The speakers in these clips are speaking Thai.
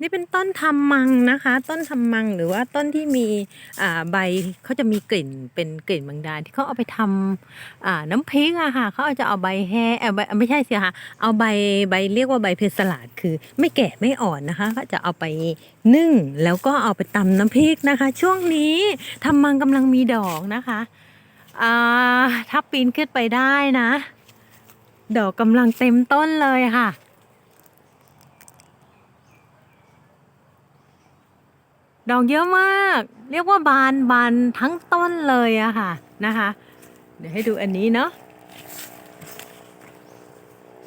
นี่เป็นต้นทำมังนะคะ ต้นทำมังหรือว่าต้นที่มีใบเขาจะมีกลิ่นเป็นกลิ่นบางดาที่เขาเอาไปทำน้ำพริกอะค่ะเขาเอาจะเอาใบแห้เออใบไม่ใช่สิคะเอาใบใบเรียกว่าใบเพสลาดคือ ไม่แก่ไม่อ่อนนะคะ ก็จะเอาไปนึ่งแล้วก็เอาไปตำน้ำพริกนะคะ ช่วงนี้ทำมังกำลังมีดอกนะคะถ้าปีนขึ้นไปได้นะ ดอกกำลังเต็มต้นเลยค่ะ ดอกเยอะมาก เรียกว่าบานบานทั้งต้นเลยอะค่ะนะคะ เดี๋ยวให้ดูอันนี้เนาะ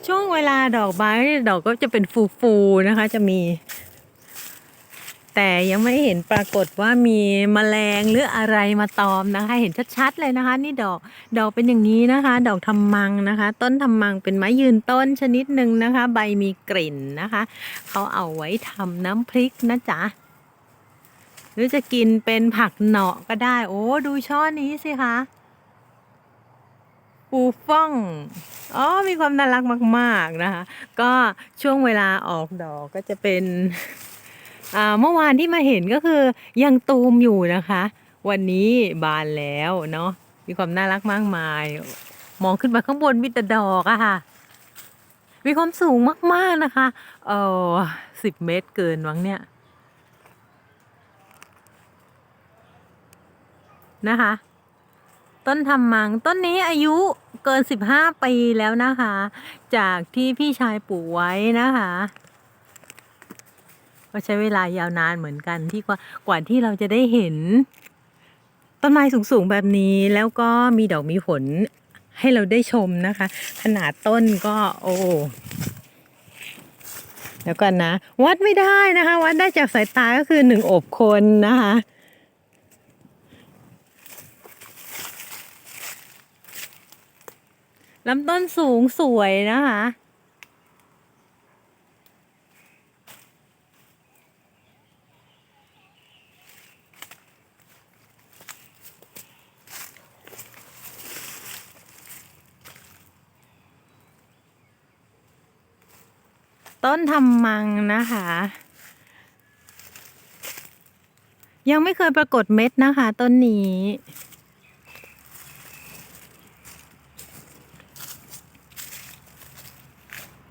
ช่วงเวลาดอกบานดอกก็จะเป็นฟูๆนะคะ จะมี แต่ยังไม่เห็นปรากฏว่ามีแมลงหรืออะไรมาตอมนะคะ เห็นชัดๆเลยนะคะ นี่ดอกดอกเป็นอย่างนี้นะคะ ดอกทำมังนะคะ ต้นทำมังเป็นไม้ยืนต้นชนิดหนึ่งนะคะ ใบมีกลิ่นนะคะเขาเอาไว้ทำน้ำพริกนะจ๊ะ หรือจะกินเป็นผักเหนาะก็ได้ โอ้ดูช่อนี้สิคะปูฟ่อง อ๋อ มีความน่ารักมาก ๆ นะคะ ก็ช่วงเวลาออกดอกก็จะเป็นอ่าเมื่อวานที่มาเห็นก็คือยังตูมอยู่นะคะ วันนี้บานแล้วเนาะ มีความน่ารักมากมาย มองขึ้นมาข้างบนมีแต่ดอกอะค่ะ มีความสูงมาก ๆ นะคะ เออสิบเมตรเกินวังเนี่ย นะคะ ต้นทำมังต้นนี้อายุเกิน15ปีแล้วนะคะ จากที่พี่ชายปลูกไว้นะคะ ก็ใช้เวลายาวนานเหมือนกันที่กว่ากว่าที่เราจะได้เห็น ต้นไม้สูงๆแบบนี้แล้วก็มีดอกมีผลให้เราได้ชมนะคะ ขนาดต้นก็โอ้เดี๋ยวก่อนนะ วัดไม่ได้นะคะ วัดได้จากสายตาก็คือหนึ่งอบคนนะคะ ลำต้นสูงสวยนะคะ ต้นทำมังนะคะ ยังไม่เคยปรากฏเม็ดนะคะ ต้นนี้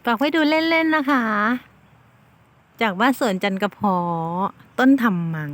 ฝากไว้ดูเล่น ๆ นะคะ จากบ้านสวนจันกระเพาะต้นทำมัง